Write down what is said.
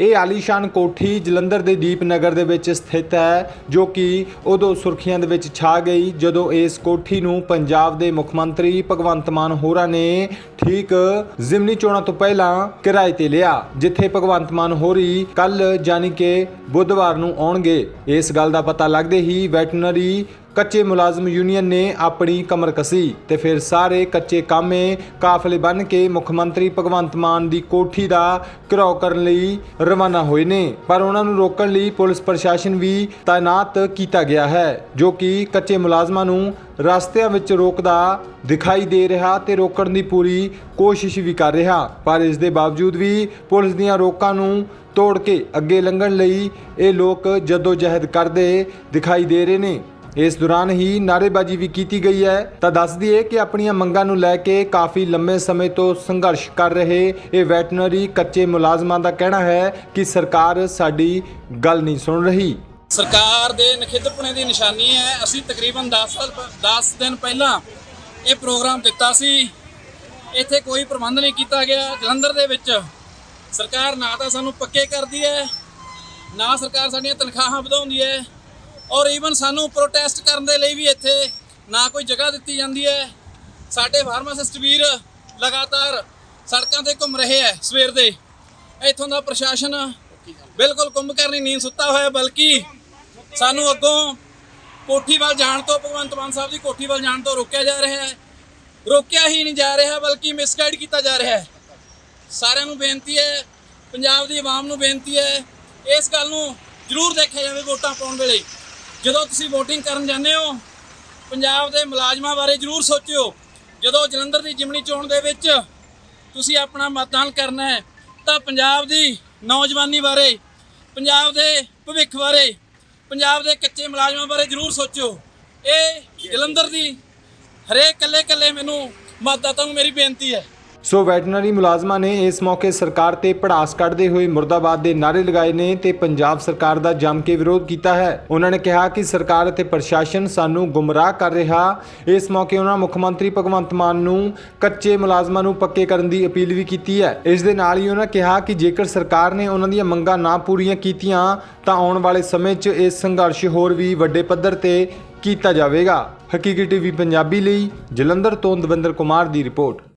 ਇਹ ਆਲੀਸ਼ਾਨ ਕੋਠੀ ਜਲੰਧਰ ਦੇ ਦੀਪਨਗਰ ਦੇ ਵਿੱਚ ਸਥਿਤ ਹੈ, ਜੋ ਕਿ ਉਦੋਂ ਸੁਰਖੀਆਂ ਦੇ ਵਿੱਚ ਛਾ ਗਈ ਜਦੋਂ ਇਸ ਕੋਠੀ ਨੂੰ ਪੰਜਾਬ ਦੇ ਮੁੱਖ ਮੰਤਰੀ ਭਗਵੰਤ ਮਾਨ ਹੋਰਾਂ ਨੇ ਠੀਕ ਜ਼ਿਮਨੀ ਚੋਣਾਂ ਤੋਂ ਪਹਿਲਾਂ ਕਿਰਾਏ ਤੇ ਲਿਆ, ਜਿੱਥੇ ਭਗਵੰਤ ਮਾਨ ਹੋਰੀ ਕੱਲ ਯਾਨੀ ਕਿ ਬੁੱਧਵਾਰ ਨੂੰ ਆਉਣਗੇ। ਇਸ ਗੱਲ ਦਾ ਪਤਾ ਲੱਗਦੇ ਹੀ ਵੈਟਰਨਰੀ ਕੱਚੇ ਮੁਲਾਜ਼ਮ ਯੂਨੀਅਨ ਨੇ ਆਪਣੀ ਕਮਰ ਕੱਸੀ ਤੇ ਫਿਰ ਸਾਰੇ ਕੱਚੇ ਕਾਮੇ ਕਾਫਲੇ ਬਣ ਕੇ ਮੁੱਖ ਮੰਤਰੀ ਭਗਵੰਤ ਮਾਨ ਦੀ ਕੋਠੀ ਦਾ ਘਿਰਾਓ ਕਰਨ ਲਈ ਰਵਾਨਾ ਹੋਏ ਨੇ। ਪਰ ਉਹਨਾਂ ਨੂੰ ਰੋਕਣ ਲਈ ਪੁਲਿਸ ਪ੍ਰਸ਼ਾਸਨ ਵੀ ਤਾਇਨਾਤ ਕੀਤਾ ਗਿਆ ਹੈ, ਜੋ ਕਿ ਕੱਚੇ ਮੁਲਾਜ਼ਮਾਂ ਨੂੰ ਰਸਤਿਆਂ ਵਿੱਚ ਰੋਕਦਾ ਦਿਖਾਈ ਦੇ ਰਿਹਾ ਤੇ ਰੋਕਣ ਦੀ ਪੂਰੀ ਕੋਸ਼ਿਸ਼ ਵੀ ਕਰ ਰਿਹਾ। ਪਰ ਇਸ ਦੇ ਬਾਵਜੂਦ ਵੀ ਪੁਲਿਸ ਦੀਆਂ ਰੋਕਾਂ ਨੂੰ ਤੋੜ ਕੇ ਅੱਗੇ ਲੰਘਣ ਲਈ ਇਹ ਲੋਕ ਜਦੋਜਹਿਦ ਜਹਿਦ ਕਰਦੇ ਦਿਖਾਈ ਦੇ ਰਹੇ ਨੇ। ਇਸ ਦੌਰਾਨ ਹੀ ਨਾਅਰੇਬਾਜ਼ੀ ਵੀ ਕੀਤੀ ਗਈ ਹੈ। ਤਾਂ ਦੱਸ ਦਈਏ ਕਿ ਆਪਣੀਆਂ ਮੰਗਾਂ ਨੂੰ ਲੈ ਕੇ ਕਾਫੀ ਲੰਮੇ ਸਮੇਂ ਤੋਂ ਸੰਘਰਸ਼ ਕਰ ਰਹੇ ਇਹ ਵੈਟਨਰੀ ਕੱਚੇ ਮੁਲਾਜ਼ਮਾਂ ਦਾ ਕਹਿਣਾ ਹੈ ਕਿ ਸਰਕਾਰ ਸਾਡੀ ਗੱਲ ਨਹੀਂ ਸੁਣ ਰਹੀ। ਸਰਕਾਰ ਦੇ ਨਖਿੱਧਪੁਣੇ ਦੀ ਨਿਸ਼ਾਨੀ ਹੈ। ਅਸੀਂ ਤਕਰੀਬਨ 10 ਸਾਲ 10 ਦਿਨ ਪਹਿਲਾਂ ਇਹ ਪ੍ਰੋਗਰਾਮ ਦਿੱਤਾ ਸੀ। ਇੱਥੇ ਕੋਈ ਪ੍ਰਬੰਧ ਨਹੀਂ ਕੀਤਾ ਗਿਆ। ਜਲੰਧਰ ਦੇ ਵਿੱਚ ਸਰਕਾਰ ਨਾ ਤਾਂ ਸਾਨੂੰ ਪੱਕੇ ਕਰਦੀ ਹੈ, ਨਾ ਸਰਕਾਰ ਸਾਡੀਆਂ ਤਨਖਾਹਾਂ ਵਧਾਉਂਦੀ ਹੈ। ਔਰ ਈਵਨ ਸਾਨੂੰ ਪ੍ਰੋਟੈਸਟ ਕਰਨ ਦੇ ਲਈ ਵੀ ਇੱਥੇ ਨਾ ਕੋਈ ਜਗ੍ਹਾ ਦਿੱਤੀ ਜਾਂਦੀ ਹੈ। ਸਾਡੇ ਫਾਰਮਾਸਿਸਟ ਵੀਰ ਲਗਾਤਾਰ ਸੜਕਾਂ ਤੇ ਘੁੰਮ ਰਹੇ ਹੈ ਸਵੇਰ ਦੇ। ਇੱਥੋਂ ਦਾ ਪ੍ਰਸ਼ਾਸਨ ਬਿਲਕੁਲ ਕੁੰਭ ਕਰਨੀ ਨੀਂਦ ਸੁੱਤਾ ਹੋਇਆ, ਬਲਕਿ ਸਾਨੂੰ ਅੱਗੋਂ ਕੋਠੀ ਵੱਲ ਜਾਣ ਤੋਂ, ਭਗਵੰਤ ਮਾਨ ਸਾਹਿਬ ਦੀ ਕੋਠੀ ਵੱਲ ਜਾਣ ਤੋਂ ਰੋਕਿਆ ਜਾ ਰਿਹਾ ਹੈ। ਰੋਕਿਆ ਹੀ ਨਹੀਂ ਜਾ ਰਿਹਾ, ਬਲਕਿ ਮਿਸਗਾਈਡ ਕੀਤਾ ਜਾ ਰਿਹਾ ਹੈ। ਸਾਰਿਆਂ ਨੂੰ ਬੇਨਤੀ ਹੈ, ਪੰਜਾਬ ਦੀ ਆਵਾਮ ਨੂੰ ਬੇਨਤੀ ਹੈ, ਇਸ ਗੱਲ ਨੂੰ ਜ਼ਰੂਰ ਦੇਖਿਆ ਜਾਵੇ ਵੋਟਾਂ ਪਾਉਣ ਵੇਲੇ। ਜਦੋਂ ਤੁਸੀਂ VOTING ਕਰਨ ਜਾਂਦੇ ਹੋ, ਪੰਜਾਬ ਦੇ ਮੁਲਾਜ਼ਮਾਂ ਬਾਰੇ ਜ਼ਰੂਰ ਸੋਚਿਓ। ਜਦੋਂ ਜਲੰਧਰ ਦੀ ਜਿਮਣੀ ਚੋਣ ਦੇ ਵਿੱਚ ਤੁਸੀਂ ਆਪਣਾ ਮਤਦਾਨ ਕਰਨਾ ਹੈ, ਤਾਂ ਪੰਜਾਬ ਦੀ ਨੌਜਵਾਨੀ ਬਾਰੇ, ਪੰਜਾਬ ਦੇ ਭਵਿੱਖ ਬਾਰੇ, ਪੰਜਾਬ ਦੇ ਕੱਚੇ ਮੁਲਾਜ਼ਮਾਂ ਬਾਰੇ ਜ਼ਰੂਰ ਸੋਚਿਓ। ਇਹ ਜਲੰਧਰ ਦੀ ਹਰੇਕ ਕੱਲੇ ਕੱਲੇ ਮੈਨੂੰ ਮਤਦਾਤਾ ਨੂੰ ਮੇਰੀ ਬੇਨਤੀ ਹੈ। ਸੋ ਵੈਟਰਨਰੀ ਮੁਲਾਜ਼ਮਾਂ ਨੇ ਇਸ ਮੌਕੇ ਸਰਕਾਰ ਤੇ ਪੜਾਸ ਕੱਢਦੇ ਹੋਏ ਮੁਰਦਾਬਾਦ ਦੇ ਨਾਅਰੇ ਲਗਾਏ ਨੇ ਤੇ ਪੰਜਾਬ ਸਰਕਾਰ ਦਾ ਜੰਮ ਕੇ ਵਿਰੋਧ ਕੀਤਾ ਹੈ। ਉਹਨਾਂ ਨੇ ਕਿਹਾ ਕਿ ਸਰਕਾਰ ਅਤੇ ਪ੍ਰਸ਼ਾਸਨ ਸਾਨੂੰ ਗੁੰਮਰਾਹ ਕਰ ਰਿਹਾ। ਇਸ ਮੌਕੇ ਉਹਨਾਂ ਮੁੱਖ ਮੰਤਰੀ ਭਗਵੰਤ ਮਾਨ ਨੂੰ ਕੱਚੇ ਮੁਲਾਜ਼ਮਾਂ ਨੂੰ ਪੱਕੇ ਕਰਨ ਦੀ ਅਪੀਲ ਵੀ ਕੀਤੀ ਹੈ। ਇਸ ਦੇ ਨਾਲ ਹੀ ਉਹਨਾਂ ਕਿਹਾ ਕਿ ਜੇਕਰ ਸਰਕਾਰ ਨੇ ਉਹਨਾਂ ਦੀਆਂ ਮੰਗਾਂ ਨਾ ਪੂਰੀਆਂ ਕੀਤੀਆਂ, ਤਾਂ ਆਉਣ ਵਾਲੇ ਸਮੇਂ 'ਚ ਇਹ ਸੰਘਰਸ਼ ਹੋਰ ਵੀ ਵੱਡੇ ਪੱਧਰ ਤੇ ਕੀਤਾ ਜਾਵੇਗਾ। ਹਕੀਕੀ ਟੀਵੀ ਪੰਜਾਬੀ ਲਈ ਜਲੰਧਰ ਤੋਂ ਦਵਿੰਦਰ ਕੁਮਾਰ ਦੀ ਰਿਪੋਰਟ।